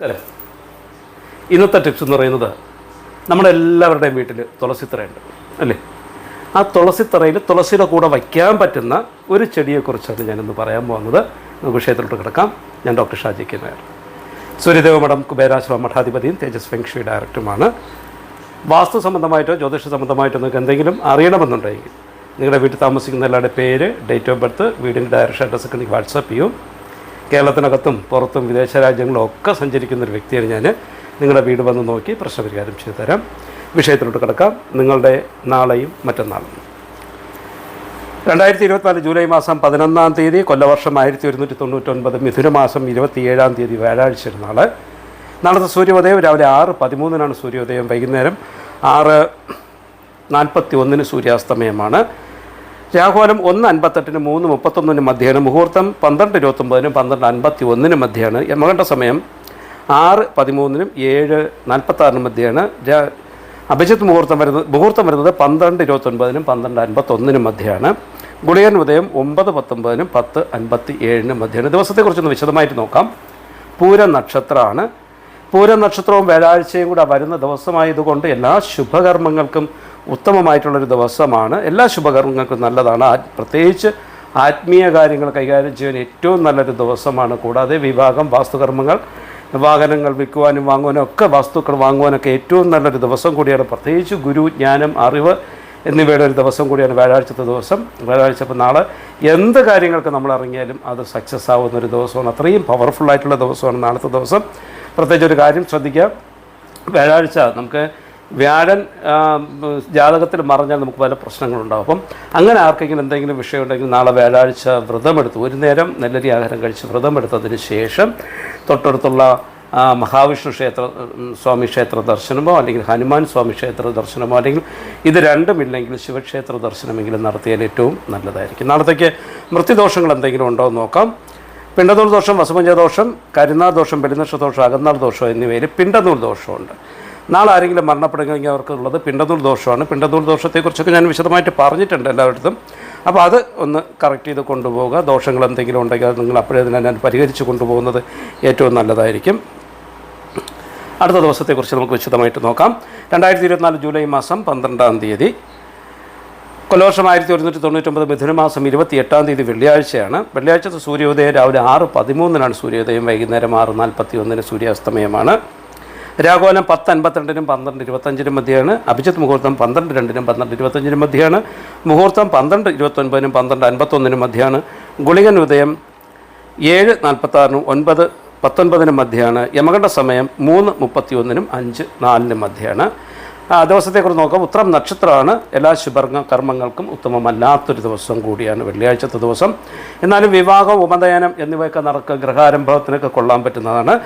നമസ്കാരം ഇന്നത്തെ ടിപ്സ് എന്ന് പറയുന്നത് നമ്മുടെ എല്ലാവരുടെയും വീട്ടിൽ തുളസിത്തറയുണ്ട് അല്ലേ? ആ തുളസിത്തറയിൽ തുളസിയുടെ കൂടെ വയ്ക്കാൻ പറ്റുന്ന ഒരു ചെടിയെക്കുറിച്ചാണ് ഞാനിന്ന് പറയാൻ പോകുന്നത്. നമുക്ക് വിഷയത്തിലോട്ട് കിടക്കാം. ഞാൻ ഡോക്ടർ ഷാജി കെ നായർ. സൂര്യദേവ മഠം കുബേരാശ്രമ മഠാധിപതിയും തേജസ് ഫെങ്ഷി ഡയറക്ടറുമാണ്. വാസ്തു സംബന്ധമായിട്ടോ ജ്യോതിഷ സംബന്ധമായിട്ടോ നിങ്ങൾക്ക് എന്തെങ്കിലും അറിയണമെന്നുണ്ടെങ്കിൽ നിങ്ങളുടെ വീട്ടിൽ താമസിക്കുന്ന എല്ലാവരുടെ പേര് ഡേറ്റ് ഓഫ് ബർത്ത് വീടിന്റെ ഡയറക്ഷൻ അഡ്രസ്സൊക്കെ എനിക്ക് വാട്സപ്പ് ചെയ്യും. കേരളത്തിനകത്തും പുറത്തും വിദേശ രാജ്യങ്ങളും ഒക്കെ സഞ്ചരിക്കുന്ന ഒരു വ്യക്തിയാണ് ഞാൻ. നിങ്ങളുടെ വീട് വന്ന് നോക്കി പ്രശ്നപരിഹാരം ചെയ്തു തരാം. വിഷയത്തിലോട്ട് കിടക്കാം. നിങ്ങളുടെ നാളെയും മറ്റന്നാളും. രണ്ടായിരത്തി ഇരുപത്തിനാല് ജൂലൈ മാസം പതിനൊന്നാം തീയതി കൊല്ലവർഷം ആയിരത്തി ഒരുന്നൂറ്റി തൊണ്ണൂറ്റൊൻപത് മിഥുനമാസം ഇരുപത്തിയേഴാം തീയതി വ്യാഴാഴ്ച നാൾ നാളത്തെ സൂര്യോദയം രാവിലെ ആറ് പതിമൂന്നിനാണ് സൂര്യോദയം. വൈകുന്നേരം ആറ് നാൽപ്പത്തി ഒന്നിന് സൂര്യാസ്തമയമാണ്. രാഹുലം ഒന്ന് അൻപത്തെട്ടിന് മൂന്ന് മുപ്പത്തൊന്നിന് മധ്യാണ് മുഹൂർത്തം പന്ത്രണ്ട് ഇരുപത്തൊമ്പതിനും പന്ത്രണ്ട് അൻപത്തി ഒന്നിനും മധ്യയാണ് യമകണ്ഠ സമയം ആറ് പതിമൂന്നിനും ഏഴ് നാൽപ്പത്താറിനും മധ്യയാണ്. അഭിജിത്ത് മുഹൂർത്തം വരുന്നത് മുഹൂർത്തം വരുന്നത് പന്ത്രണ്ട് ഇരുപത്തൊൻപതിനും പന്ത്രണ്ട് അൻപത്തൊന്നിനും മധ്യയാണ്. ഗുളികൻ ഉദയം ഒമ്പത് പത്തൊമ്പതിനും പത്ത് അൻപത്തി ഏഴിനും മധ്യയാണ്. ദിവസത്തെക്കുറിച്ചൊന്ന് വിശദമായിട്ട് നോക്കാം. പൂര നക്ഷത്രമാണ്. പൂര നക്ഷത്രവും വ്യാഴാഴ്ചയും കൂടെ വരുന്ന ദിവസമായതുകൊണ്ട് എല്ലാ ശുഭകർമ്മങ്ങൾക്കും ഉത്തമമായിട്ടുള്ളൊരു ദിവസമാണ്. എല്ലാ ശുഭകർമ്മങ്ങൾക്കും നല്ലതാണ്. പ്രത്യേകിച്ച് ആത്മീയ കാര്യങ്ങൾ കൈകാര്യം ചെയ്യാൻ ഏറ്റവും നല്ലൊരു ദിവസമാണ്. കൂടാതെ വിവാഹം വാസ്തുകർമ്മങ്ങൾ വാഹനങ്ങൾ വിൽക്കുവാനും വാങ്ങുവാനും ഒക്കെ വസ്തുക്കൾ വാങ്ങുവാനൊക്കെ ഏറ്റവും നല്ലൊരു ദിവസം കൂടിയാണ്. പ്രത്യേകിച്ച് ഗുരു ജ്ഞാനം അറിവ് എന്നിവയുടെ ഒരു ദിവസം കൂടിയാണ് വ്യാഴാഴ്ചത്തെ ദിവസം. വ്യാഴാഴ്ച ഇപ്പോൾ നാളെ എന്ത് കാര്യങ്ങൾക്ക് നമ്മൾ ഇറങ്ങിയാലും അത് സക്സസ് ആവുന്ന ഒരു ദിവസമാണ്. അത്രയും പവർഫുൾ ആയിട്ടുള്ള ദിവസമാണ് നാളത്തെ ദിവസം. പ്രത്യേകിച്ച് ഒരു കാര്യം ശ്രദ്ധിക്കുക വ്യാഴാഴ്ച നമുക്ക് വ്യാഴൻ ജാതകത്തിൽ മറഞ്ഞാൽ നമുക്ക് പല പ്രശ്നങ്ങളുണ്ടാകും അപ്പം അങ്ങനെ ആർക്കെങ്കിലും എന്തെങ്കിലും വിഷയം ഉണ്ടെങ്കിൽ നാളെ വ്യാഴാഴ്ച വ്രതമെടുത്ത് ഒരു നേരം നെല്ലരി ആഹാരം കഴിച്ച് വ്രതമെടുത്തതിന് ശേഷം തൊട്ടടുത്തുള്ള മഹാവിഷ്ണു ക്ഷേത്ര സ്വാമി ക്ഷേത്ര ദർശനമോ അല്ലെങ്കിൽ ഹനുമാൻ സ്വാമി ക്ഷേത്ര ദർശനമോ അല്ലെങ്കിൽ ഇത് രണ്ടുമില്ലെങ്കിൽ ശിവക്ഷേത്ര ദർശനമെങ്കിലും നടത്തിയാൽ ഏറ്റവും നല്ലതായിരിക്കും. നാളത്തേക്ക് മൃത്യുദോഷങ്ങൾ എന്തെങ്കിലും ഉണ്ടോ എന്ന് നോക്കാം. പിണ്ടനൂൽ ദോഷം വസുമഞ്ച ദോഷം കരുനാൾ ദോഷം പെരുന്നക്ഷ ദോഷം അകന്നാൾ ദോഷം എന്നിവയിൽ പിണ്ടനൂൽ ദോഷമുണ്ട്. നാളെ ആരെങ്കിലും മരണപ്പെടുകയെങ്കിൽ അവർക്കുള്ളത് പിണ്ടതൂൾ ദോഷമാണ്. പിണ്ടതൂൾ ദോഷത്തെക്കുറിച്ചൊക്കെ ഞാൻ വിശദമായിട്ട് പറഞ്ഞിട്ടുണ്ട് എല്ലായിടത്തും അപ്പോൾ അത് ഒന്ന് കറക്റ്റ് ചെയ്ത് കൊണ്ടുപോവുക. ദോഷങ്ങൾ എന്തെങ്കിലും ഉണ്ടെങ്കിൽ അത് നിങ്ങൾ അപ്പോഴേ തന്നെ ഞാൻ പരിഹരിച്ച് കൊണ്ടുപോകുന്നത് ഏറ്റവും നല്ലതായിരിക്കും. അടുത്ത ദിവസത്തെക്കുറിച്ച് നമുക്ക് വിശദമായിട്ട് നോക്കാം. രണ്ടായിരത്തി ഇരുപത്തിനാല് ജൂലൈ മാസം പന്ത്രണ്ടാം തീയതി. കൊല്ലവർഷം ആയിരത്തി ഒരുന്നൂറ്റി തൊണ്ണൂറ്റൊമ്പത് മിഥുനമാസം ഇരുപത്തി എട്ടാം തീയതി വെള്ളിയാഴ്ചയാണ്. വെള്ളിയാഴ്ചത്തെ സൂര്യോദയം രാവിലെ ആറ് പതിമൂന്നിനാണ് സൂര്യോദയം. വൈകുന്നേരം ആറ് നാൽപ്പത്തി ഒന്നിന് സൂര്യാസ്തമയമാണ്. രാഘോലം പത്ത് അൻപത്തിരണ്ടിനും പന്ത്രണ്ട് ഇരുപത്തഞ്ചിനും മധ്യയാണ് അഭിജിത്ത് മുഹൂർത്തം പന്ത്രണ്ട് രണ്ടിനും പന്ത്രണ്ട് ഇരുപത്തഞ്ചിനും മധ്യയാണ് മുഹൂർത്തം പന്ത്രണ്ട് ഇരുപത്തൊൻപതിനും പന്ത്രണ്ട് അൻപത്തൊന്നിനും മധ്യയാണ് ഗുളികൻ ഉദയം ഏഴ് നാൽപ്പത്താറിനും ഒൻപത് പത്തൊൻപതിനും മധ്യയാണ് യമകണ്ഠ സമയം മൂന്ന് മുപ്പത്തി ഒന്നിനും അഞ്ച് നാലിനും മധ്യയാണ് ദിവസത്തെക്കുറിച്ച് നോക്കാം. ഉത്രം നക്ഷത്രമാണ്. എല്ലാ ശുഭർഗ കർമ്മങ്ങൾക്കും ഉത്തമമല്ലാത്തൊരു ദിവസം കൂടിയാണ് വെള്ളിയാഴ്ചത്തെ ദിവസം. എന്നാലും വിവാഹം ഉപനയനം എന്നിവയൊക്കെ നടക്കുക ഗ്രഹാരംഭത്തിനൊക്കെ കൊള്ളാൻ പറ്റുന്നതാണ്.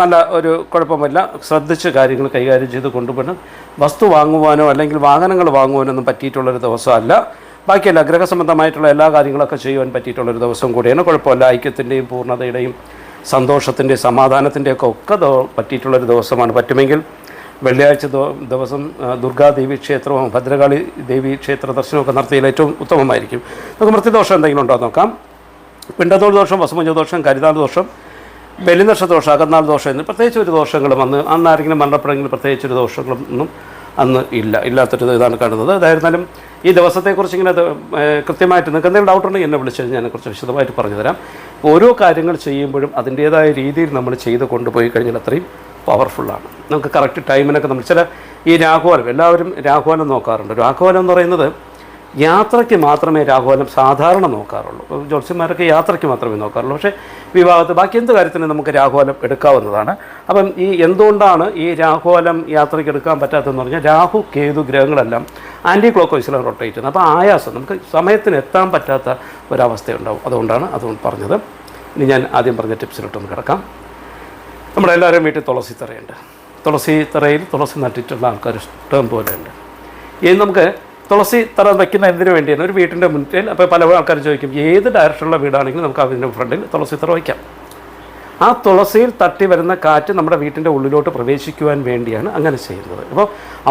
നല്ല ഒരു കുഴപ്പമില്ല. ശ്രദ്ധിച്ച് കാര്യങ്ങൾ കൈകാര്യം ചെയ്ത് കൊണ്ടുപോകണം. വസ്തു വാങ്ങുവാനോ അല്ലെങ്കിൽ വാഹനങ്ങൾ വാങ്ങുവാനോ ഒന്നും പറ്റിയിട്ടുള്ളൊരു ദിവസമല്ല. ബാക്കിയല്ല ഗ്രഹസംബന്ധമായിട്ടുള്ള എല്ലാ കാര്യങ്ങളൊക്കെ ചെയ്യുവാൻ പറ്റിയിട്ടുള്ളൊരു ദിവസം കൂടിയാണ്. കുഴപ്പമില്ല. ഐക്യത്തിന്റെയും പൂർണതയുടെയും സന്തോഷത്തിന്റെയും സമാധാനത്തിന്റെയൊക്കെ ഒക്കെ പറ്റിയിട്ടുള്ളൊരു ദിവസമാണ്. പറ്റുമെങ്കിൽ വെള്ളിയാഴ്ച ദിവസം ദുർഗാദേവി ക്ഷേത്രവും ഭദ്രകാളി ദേവി ക്ഷേത്ര ദർശനമൊക്കെ നടത്തിയതിൽ ഏറ്റവും ഉത്തമമായിരിക്കും. നമുക്ക് മൃത്യുദോഷം എന്തെങ്കിലും ഉണ്ടോ നോക്കാം. പിണ്ടത്തോൾ ദോഷം വസുമഞ്ച ദോഷം ദോഷം ബലിനക്ഷ ദോഷം അകന്നാൾ ദോഷം എന്ന് പ്രത്യേകിച്ച് ഒരു ദോഷങ്ങളും അന്ന് അന്ന് ആരെങ്കിലും മരണപ്പെടെങ്കിൽ പ്രത്യേകിച്ച് ഒരു ദോഷങ്ങളും ഒന്നും അന്ന് ഇല്ല. ഇല്ലാത്തൊരു ഇതാണ് കാണുന്നത്. അതായിരുന്നാലും ഈ ദിവസത്തെക്കുറിച്ച് ഇങ്ങനെ കൃത്യമായിട്ട് നിങ്ങൾക്ക് എന്തെങ്കിലും ഡൗട്ട് ഉണ്ടെങ്കിൽ എന്നെ വിളിച്ച് ഞാൻ കുറച്ച് വിശദമായിട്ട് പറഞ്ഞുതരാം. ഓരോ കാര്യങ്ങൾ ചെയ്യുമ്പോഴും അതിന്റേതായ രീതിയിൽ നമ്മൾ ചെയ്ത് കൊണ്ടുപോയി കഴിഞ്ഞാൽ അത്രയും പവർഫുള്ളാണ് നമുക്ക് കറക്റ്റ് ടൈമിനൊക്കെ നമ്മൾ ചില ഈ രാഘുവാലം എല്ലാവരും രാഘുവാലം നോക്കാറുണ്ട്. രാഘുവാലം എന്ന് പറയുന്നത് യാത്രയ്ക്ക് മാത്രമേ രാഘുവാലം സാധാരണ നോക്കാറുള്ളൂ. ജോത്സ്യന്മാരൊക്കെ യാത്രയ്ക്ക് മാത്രമേ നോക്കാറുള്ളൂ. പക്ഷേ വിവാഹത്ത് ബാക്കി എന്ത് കാര്യത്തിനും നമുക്ക് രാഘുവാലം എടുക്കാവുന്നതാണ്. അപ്പം ഈ എന്തുകൊണ്ടാണ് ഈ രാഘുവാലം യാത്രയ്ക്ക് എടുക്കാൻ പറ്റാത്തതെന്ന് പറഞ്ഞാൽ രാഹു കേതു ഗ്രഹങ്ങളെല്ലാം ആന്റി ക്ലോക്ക് വൈസിലാണ് റൊട്ടേറ്റ് ചെയ്യുന്നത് അപ്പോൾ ആയാസം നമുക്ക് സമയത്തിന് എത്താൻ പറ്റാത്ത ഒരവസ്ഥയുണ്ടാവും. അതുകൊണ്ടാണ് അതുകൊണ്ട് പറഞ്ഞത്. ഇനി ഞാൻ ആദ്യം പറഞ്ഞ ടിപ്സിലോട്ടൊന്ന് കിടക്കാം. നമ്മുടെ എല്ലാവരും വീട്ടിൽ തുളസി തറയുണ്ട് തുളസി തറയിൽ തുളസി നട്ടിട്ടുള്ള ആൾക്കാർ ഇഷ്ടം പോലെ ഉണ്ട് ഇനി നമുക്ക് തുളസി തറ വയ്ക്കുന്ന എന്തിനു വേണ്ടിയാണ്? ഒരു വീട്ടിന്റെ മുന്നിൽ അപ്പോൾ പല ആൾക്കാർ ചോദിക്കും ഏത് ഡയറക്ഷനുള്ള വീടാണെങ്കിലും നമുക്ക് അതിന്റെ ഫ്രണ്ടിൽ തുളസി തറ വയ്ക്കാം. ആ തുളസിയിൽ തട്ടി വരുന്ന കാറ്റ് നമ്മുടെ വീട്ടിന്റെ ഉള്ളിലോട്ട് പ്രവേശിക്കുവാൻ വേണ്ടിയാണ് അങ്ങനെ ചെയ്യുന്നത്. അപ്പോൾ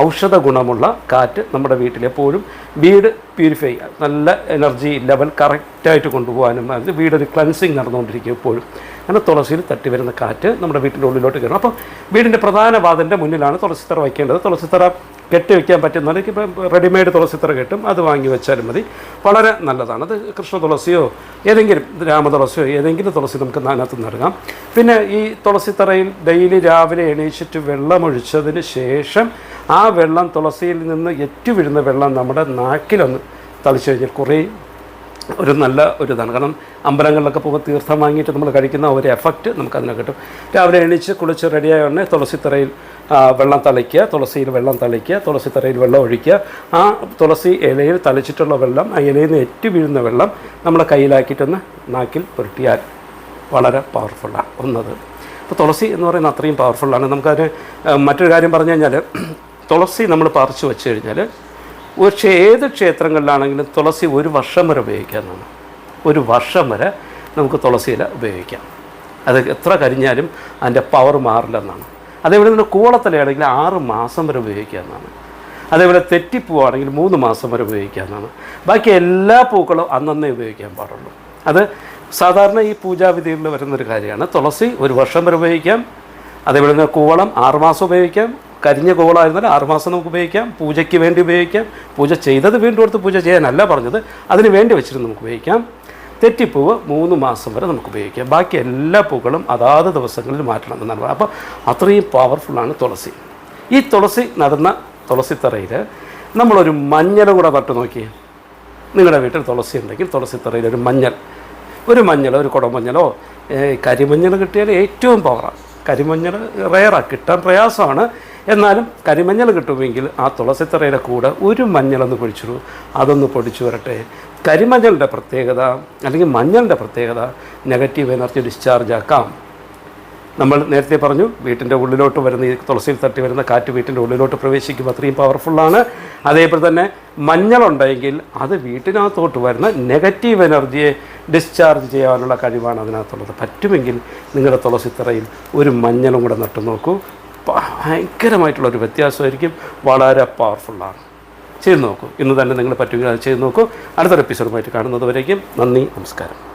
ഔഷധ ഗുണമുള്ള കാറ്റ് നമ്മുടെ വീട്ടിലെപ്പോഴും വീട് പ്യൂരിഫൈ നല്ല എനർജി ലെവൽ കറക്റ്റായിട്ട് കൊണ്ടുപോകാനും വീടൊരു ക്ലൻസിങ് നടന്നുകൊണ്ടിരിക്കും എപ്പോഴും. അങ്ങനെ തുളസിയിൽ തട്ടി വരുന്ന കാറ്റ് നമ്മുടെ വീട്ടിന്റെ ഉള്ളിലോട്ട് കയറും. അപ്പോൾ വീടിന്റെ പ്രധാന വാതിന്റെ മുന്നിലാണ് തുളസിത്തറ വയ്ക്കേണ്ടത്. തുളസിത്തറ കെട്ടി വയ്ക്കാൻ പറ്റുന്ന ഇപ്പം റെഡിമെയ്ഡ് തുളസിത്തറ കിട്ടും. അത് വാങ്ങി വെച്ചാലും മതി. വളരെ നല്ലതാണ്. അത് കൃഷ്ണ തുളസിയോ ഏതെങ്കിലും രാമതുളസിയോ ഏതെങ്കിലും തുളസി നമുക്ക് അതിനകത്ത് നൽകാം പിന്നെ ഈ തുളസിത്തറയിൽ ഡെയിലി രാവിലെ എണീച്ചിട്ട് വെള്ളമൊഴിച്ചതിന് ശേഷം ആ വെള്ളം തുളസിയിൽ നിന്ന് ഏറ്റുവിഴുന്ന വെള്ളം നമ്മുടെ നാക്കിലൊന്ന് തളിച്ചു കഴിഞ്ഞാൽ കുറേ ഒരു നല്ല ഒരു ഇതാണ്. കാരണം അമ്പലങ്ങളിലൊക്കെ പോകുമ്പോൾ തീർത്ഥം വാങ്ങിയിട്ട് നമ്മൾ കഴിക്കുന്ന ഒരു എഫക്റ്റ് നമുക്കതിനെ കിട്ടും. രാവിലെ എണീച്ച് കുളിച്ച് റെഡിയായ ഉടനെ തുളസിത്തറയിൽ വെള്ളം തളിക്കുക തുളസിയിൽ വെള്ളം തളിക്കുക തുളസിത്തറയിൽ വെള്ളം ഒഴിക്കുക. ആ തുളസി ഇലയിൽ തളിച്ചിട്ടുള്ള വെള്ളം ആ ഇലയിൽ നിന്ന് ഏറ്റു വീഴുന്ന വെള്ളം നമ്മളെ കയ്യിലാക്കിയിട്ടൊന്ന് നാക്കിൽ പുരട്ടിയാൽ വളരെ പവർഫുള്ളാണ് ഒന്നത്. അപ്പോൾ തുളസി എന്ന് പറയുന്നത് അത്രയും പവർഫുള്ളാണ് നമുക്കതിന് മറ്റൊരു കാര്യം പറഞ്ഞു കഴിഞ്ഞാൽ തുളസി നമ്മൾ പറിച്ചു വെച്ച് കഴിഞ്ഞാൽ പക്ഷേ ഏത് ക്ഷേത്രങ്ങളിലാണെങ്കിലും തുളസി ഒരു വർഷം വരെ ഉപയോഗിക്കാമെന്നാണ് ഒരു വർഷം വരെ നമുക്ക് തുളസിയില ഉപയോഗിക്കാം. അത് എത്ര കരിഞ്ഞാലും അതിന്റെ പവർ മാറില്ലെന്നാണ്. അതേപോലെ തന്നെ കൂളത്തലയാണെങ്കിൽ ആറ് മാസം വരെ ഉപയോഗിക്കാമെന്നാണ് അതേപോലെ തെറ്റിപ്പൂവാണെങ്കിൽ മൂന്ന് മാസം വരെ ഉപയോഗിക്കാമെന്നാണ് ബാക്കി എല്ലാ പൂക്കളും അന്നന്നേ ഉപയോഗിക്കാൻ പാടുള്ളൂ. അത് സാധാരണ ഈ പൂജാവിധികളിൽ വരുന്നൊരു കാര്യമാണ്. തുളസി ഒരു വർഷം വരെ ഉപയോഗിക്കാം. അതേപോലെ തന്നെ കൂവളം ആറുമാസം ഉപയോഗിക്കാം. കരിഞ്ഞ കോളായിരുന്നാൽ ആറുമാസം നമുക്ക് ഉപയോഗിക്കാം. പൂജയ്ക്ക് വേണ്ടി ഉപയോഗിക്കാം. പൂജ ചെയ്തത് വീണ്ടും എടുത്ത് പൂജ ചെയ്യാനല്ല പറഞ്ഞത്. അതിന് വേണ്ടി വെച്ചിട്ട് നമുക്ക് ഉപയോഗിക്കാം. തെറ്റിപ്പൂവ് മൂന്ന് മാസം വരെ നമുക്ക് ഉപയോഗിക്കാം. ബാക്കി എല്ലാ പൂക്കളും അതാത് ദിവസങ്ങളിൽ മാറ്റണം എന്നാണ് പറയുന്നത്. അപ്പോൾ അത്രയും പവർഫുള്ളാണ് തുളസി. ഈ തുളസി നടുന്ന തുളസിത്തറയിൽ നമ്മളൊരു മഞ്ഞളും കൂടെ നട്ടു നോക്കി നിങ്ങളുടെ വീട്ടിൽ തുളസി ഉണ്ടെങ്കിൽ തുളസിത്തറയിൽ ഒരു മഞ്ഞൾ. ഒരു മഞ്ഞൾ ഒരു കുടമഞ്ഞളോ കരിമഞ്ഞൾ കിട്ടിയാൽ ഏറ്റവും പവറാണ് കരിമഞ്ഞൾ റയറാണ് കിട്ടാൻ പ്രയാസമാണ്. എന്നാലും കരിമഞ്ഞൾ കിട്ടുമെങ്കിൽ ആ തുളസിത്തറയുടെ കൂടെ ഒരു മഞ്ഞളൊന്ന് പൊടിച്ചു അതൊന്ന് പൊടിച്ചു വരട്ടെ. കരിമഞ്ഞളുടെ പ്രത്യേകത അല്ലെങ്കിൽ മഞ്ഞളുടെ പ്രത്യേകത നെഗറ്റീവ് എനർജി ഡിസ്ചാർജ് ആക്കാം. നമ്മൾ നേരത്തെ പറഞ്ഞു വീട്ടിന്റെ ഉള്ളിലോട്ട് വരുന്ന ഈ തുളസിയിൽ തട്ടി വരുന്ന കാറ്റ് വീട്ടിന്റെ ഉള്ളിലോട്ട് പ്രവേശിക്കും അത്രയും പവർഫുള്ളാണ് അതേപോലെ തന്നെ മഞ്ഞളുണ്ടെങ്കിൽ അത് വീട്ടിനകത്തോട്ട് വരുന്ന നെഗറ്റീവ് എനർജിയെ ഡിസ്ചാർജ് ചെയ്യാനുള്ള കഴിവാണ് അതിനകത്തുള്ളത്. പറ്റുമെങ്കിൽ നിങ്ങളുടെ തുളസിത്തറയിൽ ഒരു മഞ്ഞളും കൂടെ നട്ടു നോക്കൂ ഭയങ്കരമായിട്ടുള്ളൊരു വ്യത്യാസമായിരിക്കും. വളരെ പവർഫുള്ളാണ് ചെയ്ത് നോക്കൂ. ഇന്ന് തന്നെ നിങ്ങൾ പറ്റുമെങ്കിൽ ചെയ്ത് നോക്കൂ. അടുത്തൊരു എപ്പിസോഡുമായിട്ട് കാണുന്നതുവരേക്കും നന്ദി നമസ്കാരം.